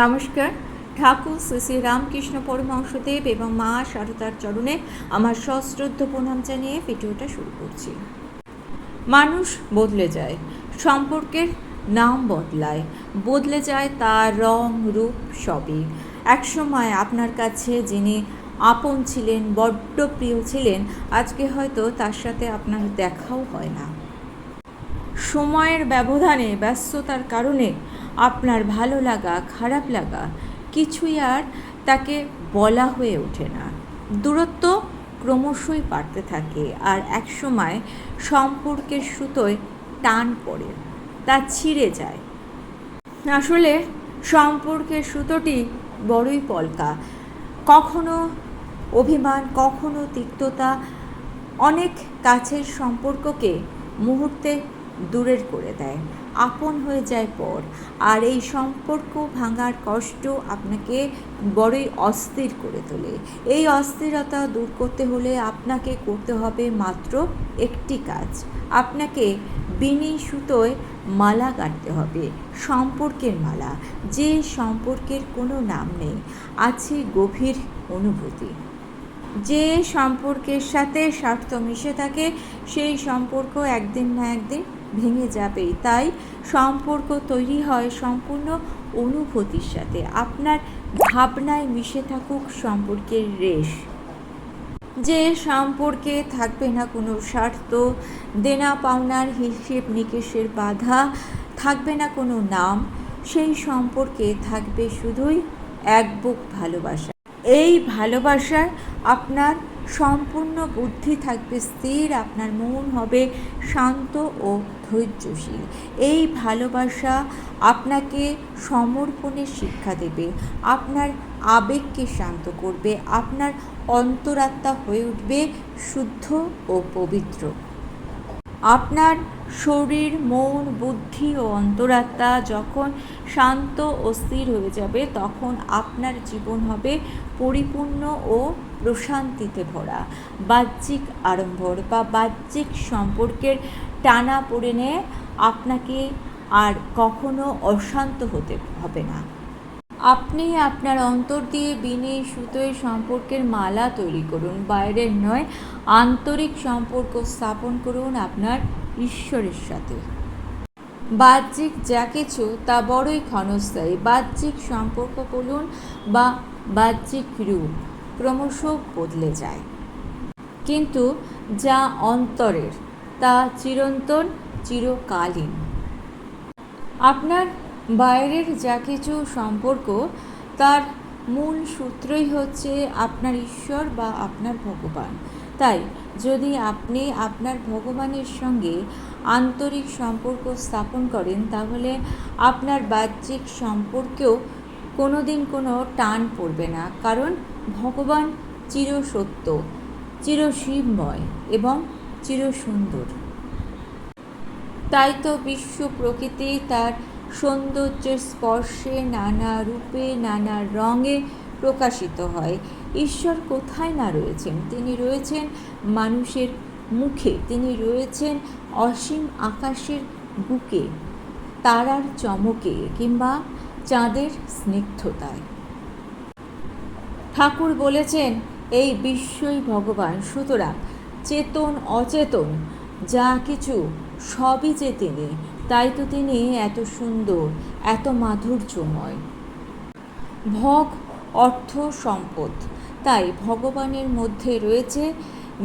নমস্কার। ঠাকুর শ্রী শ্রী রামকৃষ্ণ পরমহংসদেব এবং মা শারদার চরণে আমার সশ্রদ্ধ প্রণাম জানিয়ে ভিডিওটা শুরু করছি। মানুষ বদলে যায়, সম্পর্কের নাম বদলায়। বদলে যায় তার রং, রূপ সবই। একসময় আপনার কাছে যিনি আপন ছিলেন, বড্ড প্রিয় ছিলেন, আজকে হয়তো তার সাথে আপনার দেখাও হয় না। সময়ের ব্যবধানে, ব্যস্ততার কারণে আপনার ভালো লাগা, খারাপ লাগা কিছুই আর তাকে বলা হয়ে ওঠে না। দূরত্ব ক্রমশই বাড়তে থাকে আর একসময় সম্পর্কের সুতোয় টান পড়ে, তা ছিঁড়ে যায়। আসলে সম্পর্কের সুতোটি বড়ই পলকা। কখনো অভিমান, কখনো তিক্ততা অনেক কাছের সম্পর্ককে মুহূর্তে দূরের করে দেয়। আপন হয়ে যায় পর। আর এই সম্পর্ক ভাঙার কষ্ট আপনাকে বড়ই অস্থির করে তোলে। এই অস্থিরতা দূর করতে হলে আপনাকে করতে হবে মাত্র একটি কাজ। আপনাকে বিনি সুতোয় মালা গাঁথতে হবে, সম্পর্কের মালা। যে সম্পর্কের কোনো নাম নেই, আছে গভীর অনুভূতি। যে সম্পর্কের সাথে স্বার্থ মিশে থাকে, সেই সম্পর্ক একদিন না একদিন ভেঙে যাবেই তাই সম্পর্ক তৈরি হয় সম্পূর্ণ অনুভূতির সাথে। আপনার ভাবনায় মিশে থাকুক সম্পর্কের রেশ। যে সম্পর্কে থাকবে না কোনো স্বার্থ, দেনা পাওনার হিসেব নিকেশের বাধা, থাকবে না কোনো নাম, সেই সম্পর্কে থাকবে শুধুই এক বুক ভালোবাসা। এই ভালোবাসার আপনার সম্পূর্ণ বুদ্ধি থাকবে, স্থির আপনার মন হবে শান্ত ও ধৈর্যশীল। এই ভালোবাসা আপনাকে সমর্পণের শিক্ষা দেবে, আপনার আবেগকে শান্ত করবে, আপনার অন্তরাত্মা হয়ে উঠবে শুদ্ধ ও পবিত্র। আপনার শরীর, মন, বুদ্ধি ও অন্তরাত্মা যখন শান্ত ও স্থির হয়ে যাবে, তখন আপনার জীবন হবে পরিপূর্ণ ও প্রশান্তিতে ভরা। বাহ্যিক আড়ম্বর বা বাহ্যিক সম্পর্কের টানা পড়ে আপনাকে আর কখনো অশান্ত হতে হবে না। আপনি আপনার অন্তর দিয়ে বিনে সুতোয় সম্পর্কের মালা তৈরি করুন। বাইরের নয়, আন্তরিক সম্পর্ক স্থাপন করুন আপনার ঈশ্বরের সাথে। বাহ্যিক যা কিছু তা বড়ই ক্ষণস্থায়ী। বাহ্যিক সম্পর্ক বলুন বা বাহ্যিক রূপ ক্রমশ বদলে যায়। কিন্তু যা অন্তরের, তা চিরন্তন, চিরকালীন। আপনার বাইরের যা কিছু সম্পর্ক, তার মূল সূত্রই হচ্ছে আপনার ঈশ্বর বা আপনার ভগবান। তাই, যদি আপনি আপনার ভগবানের সঙ্গে আন্তরিক সম্পর্ক স্থাপন করেন, তাহলে আপনার বাহ্যিক সম্পর্কেও কোনো দিন কোনো টান পড়বে না। কারণ, ভগবান চিরসত্য চিরশিবময় এবং চিরসুন্দর। তাই তো বিশ্ব প্রকৃতি তার সৌন্দর্যের স্পর্শে নানা রূপে, নানা রঙে প্রকাশিত হয়। ঈশ্বর কোথায় না রয়েছেন? তিনি রয়েছেন মানুষের মুখে, তিনি রয়েছেন অসীম আকাশের বুকে, তারার চমকে কিংবা চাঁদের স্নিগ্ধতায়। ঠাকুর বলেছেন, এই বিশ্বই ভগবান। সুতরাং চেতন অচেতন, যা কিছু সবই যে তিনি তাই তো তিনি এত সুন্দর, এত মাধুর্যময়। ভগ অর্থ সম্পদ, তাই ভগবানের মধ্যে রয়েছে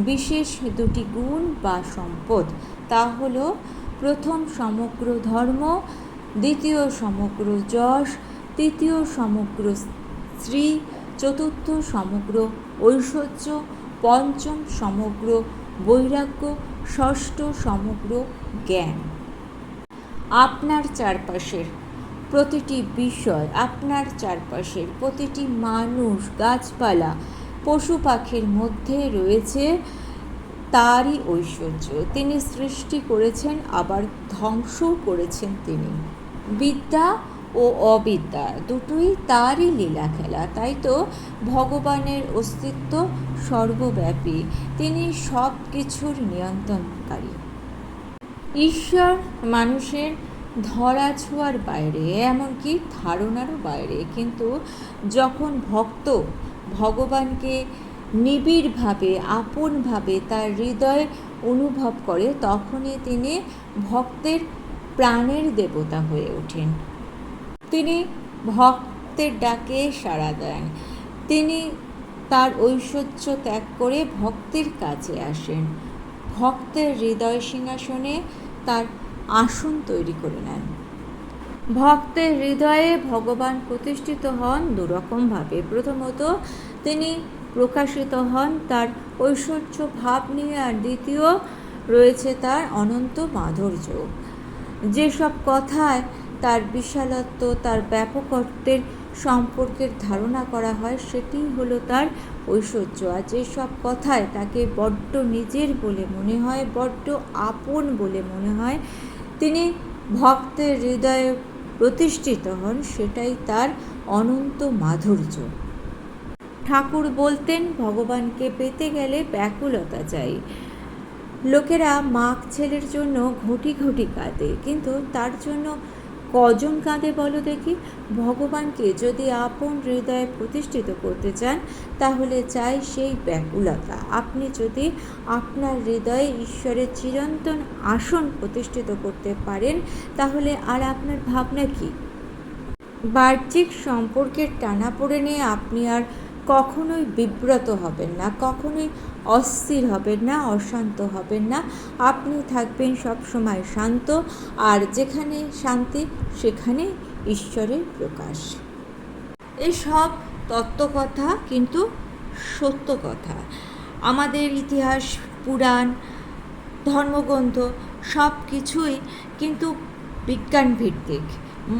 বিশেষ দুটি গুণ বা সম্পদ। তা হল প্রথম সমগ্র ধর্ম, দ্বিতীয় সমগ্র যশ, তৃতীয় সমগ্র স্ত্রী, চতুর্থ সমগ্র ঐশ্বর্য, পঞ্চম সমগ্র বৈরাগ্য, ষষ্ঠ সমগ্র জ্ঞান। আপনার চারপাশের প্রতিটি বিষয়, আপনার চারপাশের প্রতিটি মানুষ, গাছপালা, পশু পাখির মধ্যে রয়েছে তারই ঐশ্বর্য। তিনি সৃষ্টি করেছেন, আবার ধ্বংসও করেছেন তিনি। বিদ্যা ও অবিদ্যা দুটোই তারই লীলা খেলা, তাই তো? ভগবানের অস্তিত্ব সর্বব্যাপী। তিনি সব কিছুর নিয়ন্ত্রণকারী। ঈশ্বর মানুষের ধরা ছোঁয়ার বাইরে, এমনকি ধারণারও বাইরে। কিন্তু যখন ভক্ত ভগবানকে নিবিড়ভাবে, আপনভাবে তার হৃদয়ে অনুভব করে, তখনই তিনি ভক্তের প্রাণের দেবতা হয়ে ওঠেন। তিনি ভক্তের ডাকে সাড়া দেন। তিনি তার ঐশ্বর্য ত্যাগ করে ভক্তের কাছে আসেন। ভক্তের হৃদয় সিংহাসনে তার আসন তৈরি করে নেন। ভক্তের হৃদয়ে ভগবান প্রতিষ্ঠিত হন দুরকমভাবে। প্রথমত তিনি প্রকাশিত হন তার ঐশ্বর্য ভাব নিয়ে আর দ্বিতীয় রয়েছে তার অনন্ত মাধুর্য। যেসব কথায় তার বিশালত্ব, তার ব্যাপকত্বের সম্পর্কের ধারণা করা হয়, সেটি হলো তার ঐশ্বর্য। আর যেসব কথায় তাকে বড্ড নিজের বলে মনে হয়, বড্ড আপন বলে মনে হয়, তিনি ভক্তের হৃদয়ে প্রতিষ্ঠিত হন, সেটাই তার অনন্ত মাধুর্য। ঠাকুর বলতেন, ভগবানকে পেতে গেলে ব্যাকুলতা চাই। লোকেরা মাঘ ছেলের জন্য ঘটি ঘটি কাঁদে, কিন্তু তার জন্য কজন কাঁদে বলো দেখি? ভগবানকে যদি আপন হৃদয়ে প্রতিষ্ঠিত করতে চান, তাহলে চাই সেই ব্যাকুলতা। আপনি যদি আপনার হৃদয়ে ঈশ্বরের চিরন্তন আসন প্রতিষ্ঠিত করতে পারেন, তাহলে আর আপনার ভাবনা কী? বাহ্যিক সম্পর্কের টানাপোড়েনে আপনি আর কখনোই বিব্রত হবেন না, কখনোই অস্থির হবেন না, অশান্ত হবেন না। আপনি থাকবেন সব সময় শান্ত, আর যেখানে শান্তি, সেখানে ঈশ্বরের প্রকাশ। এই সব তত্ত্বকথা কিন্তু সত্য কথা আমাদের ইতিহাস, পুরাণ, ধর্মগ্রন্থ সব কিছুই কিন্তু বিজ্ঞান ভিত্তিক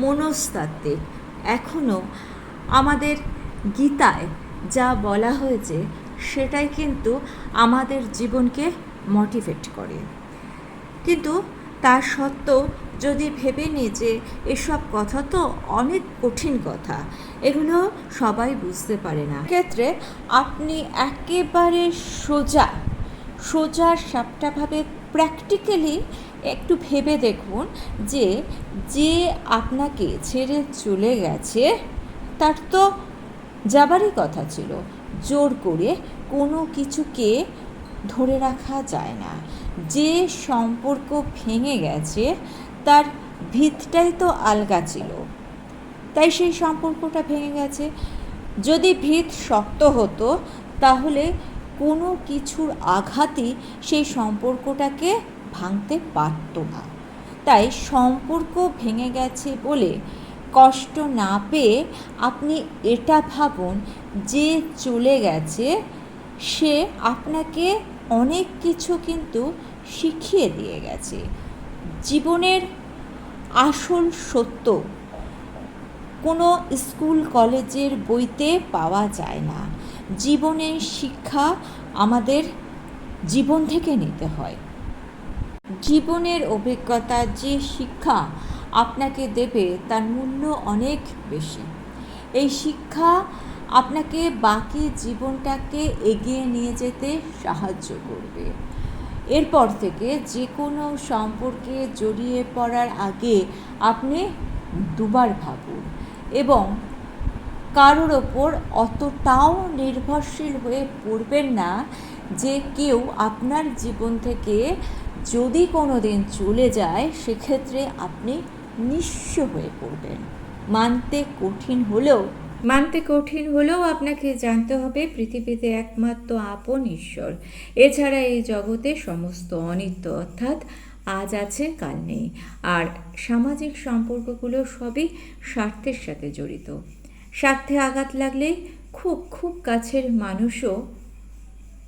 মনস্তাত্ত্বিক। এখনও আমাদের গীতায় যা বলা হয়েছে সেটাই কিন্তু আমাদের জীবনকে মোটিভেট করে। কিন্তু তা সত্ত্বেও যদি ভেবে নিই যে এসব কথা তো অনেক কঠিন কথা, এগুলো সবাই বুঝতে পারে না। ক্ষেত্রে আপনি একেবারে সোজা সোজা সাপটাভাবে প্র্যাকটিক্যালি একটু ভেবে দেখুন যে যে আপনাকে ছেড়ে চলে গেছে, তার তো যাবারই কথা ছিল। জোর করে কোনো কিছুকে ধরে রাখা যায় না। যে সম্পর্ক ভেঙে গেছে, তার ভিতটাই তো আলগা ছিল। তাই সেই সম্পর্কটা ভেঙে গেছে। যদি ভিত শক্ত হতো, তাহলে কোনো কিছুর আঘাতই সেই সম্পর্কটাকে ভাঙতে পারত না। তাই সম্পর্ক ভেঙে গেছে বলে কষ্ট না পেয়ে আপনি এটা ভাবুন যে চলে গেছে, সে আপনাকে অনেক কিছু কিন্তু শিখিয়ে দিয়ে গেছে। জীবনের আসল সত্য কোনো স্কুল, কলেজের বইতে পাওয়া যায় না। জীবনের শিক্ষা আমাদের জীবন থেকে নিতে হয়। জীবনের অভিজ্ঞতা যে শিক্ষা আপনাকে দেবে, তার মূল্য অনেক বেশি। এই শিক্ষা আপনাকে বাকি জীবনটাকে এগিয়ে নিয়ে যেতে সাহায্য করবে। এরপর থেকে যে কোনো সম্পর্কে জড়িয়ে পড়ার আগে আপনি দুবার ভাবুন এবং কারোর ওপর অতটাও নির্ভরশীল হয়ে পড়বেন না যে কেউ আপনার জীবন থেকে যদি কোনো দিন চলে যায়, সেক্ষেত্রে আপনি নিঃস্ব হয়ে পড়বেন। মানতে কঠিন হলেও মানতে কঠিন হলেও আপনাকে জানতে হবে পৃথিবীতে একমাত্র আপন ঈশ্বর। এছাড়া এই জগতে সমস্ত অনিত্য অর্থাৎ আজ আছে, কাল নেই। আর সামাজিক সম্পর্কগুলো সবই স্বার্থের সাথে জড়িত। স্বার্থে আঘাত লাগলে খুব খুব কাছের মানুষও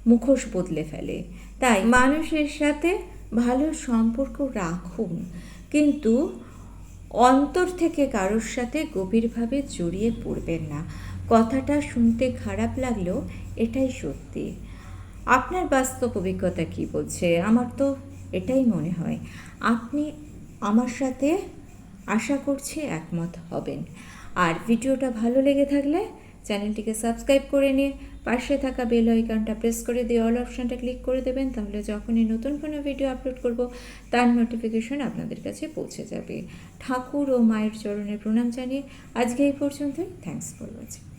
মুখোশ বদলে ফেলে। তাই মানুষের সাথে ভালো সম্পর্ক রাখুন। কিন্তু অন্তর থেকে কারোর সাথে গভীরভাবে জড়িয়ে পড়বেন না। কথাটা শুনতে খারাপ লাগলেও এটাই সত্যি। আপনার বাস্তব অভিজ্ঞতা কী বলছে? আমার তো এটাই মনে হয়। আপনি আমার সাথে আশা করছি একমত হবেন। আর ভিডিওটা ভালো লেগে থাকলে চ্যানেলটিকে সাবস্ক্রাইব করে নিয়ে পাশে থাকা বেল আইকনটা প্রেস করে দিয়ে অল অপশানটা ক্লিক করে দেবেন, তাহলে যখনই নতুন কোনো ভিডিও আপলোড করব, তার নোটিফিকেশন আপনাদের কাছে পৌঁছে যাবে। ঠাকুর ও মায়ের চরণে প্রণাম জানিয়ে আজকে এই পর্যন্তই। Thanks for watching.